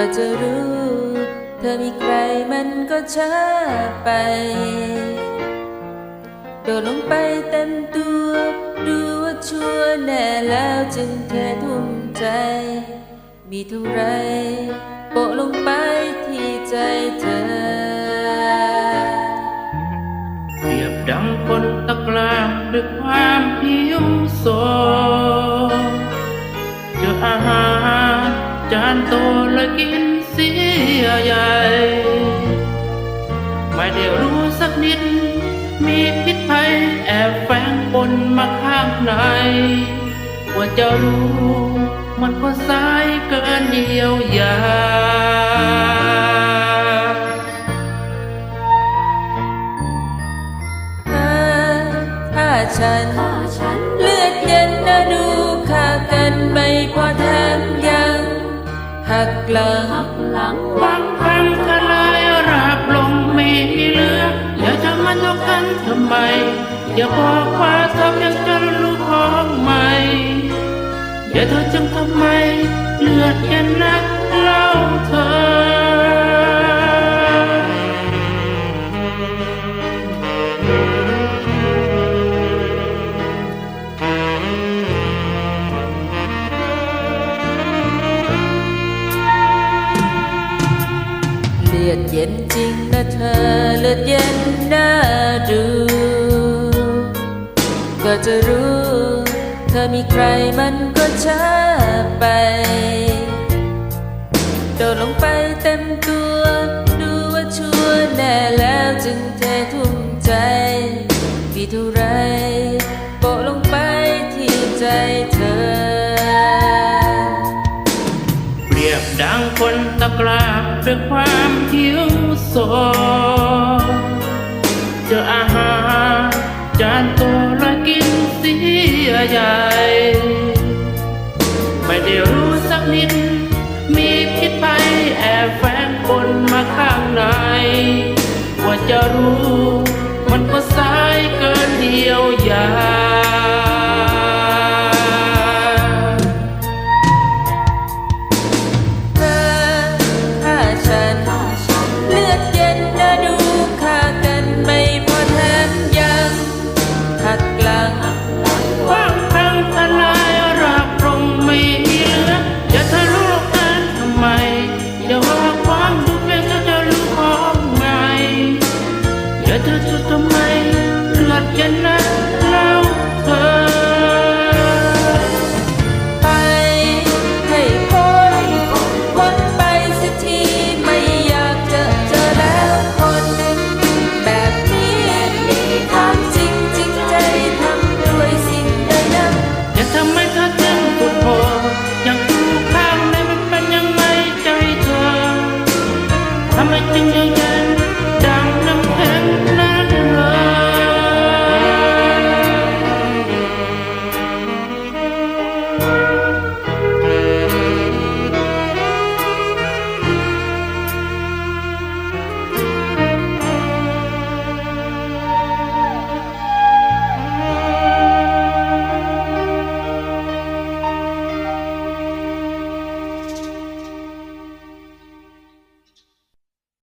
็จะรู้ เธอมีใครมันก็ช้าไป โดดลงไปเต็มตัวดูว่าชัวแน่แล้วจึงเททุ่มใจ มีเท่าไรโปะลงไปที่ใจเธอ เปรียบดังคนตะกร้าด้วยความหิวโซานโตเลยกินเสียใหญ่ ไม่ได้รู้สักนิด มีพิษภัยแอบแฝงปนมาข้างในว่าจะรู้มันก็สายเกินเดียวยา หักหลังหักหลังบางครั้งทลายราบลงไม่มีเหลืออย่าจะมายกกันทำไม อย่าบอกว่าทำยังจะรู้ของใหม่ อย่าเธอจึงทำไม เลือดเย็นนะ เย็นจริงนะเธอเลือดเย็นน่าดู ก็จะรู้ เธอมีใครมันก็ช้าไป โดดลงไปเต็มตัว ดูว่าชัวร์แน่แล้วจึงเททุ่มใจมีเท่าไร คนตะกร้าด้วยความหิวโซเจออาหารจานโตและกินเสียใหญ่ ไม่ได้รู้สักนิด มีพิษไปแอบแฝงปนมาข้างใน ว่าจะรู้ มันก็สายเกินเดียวยา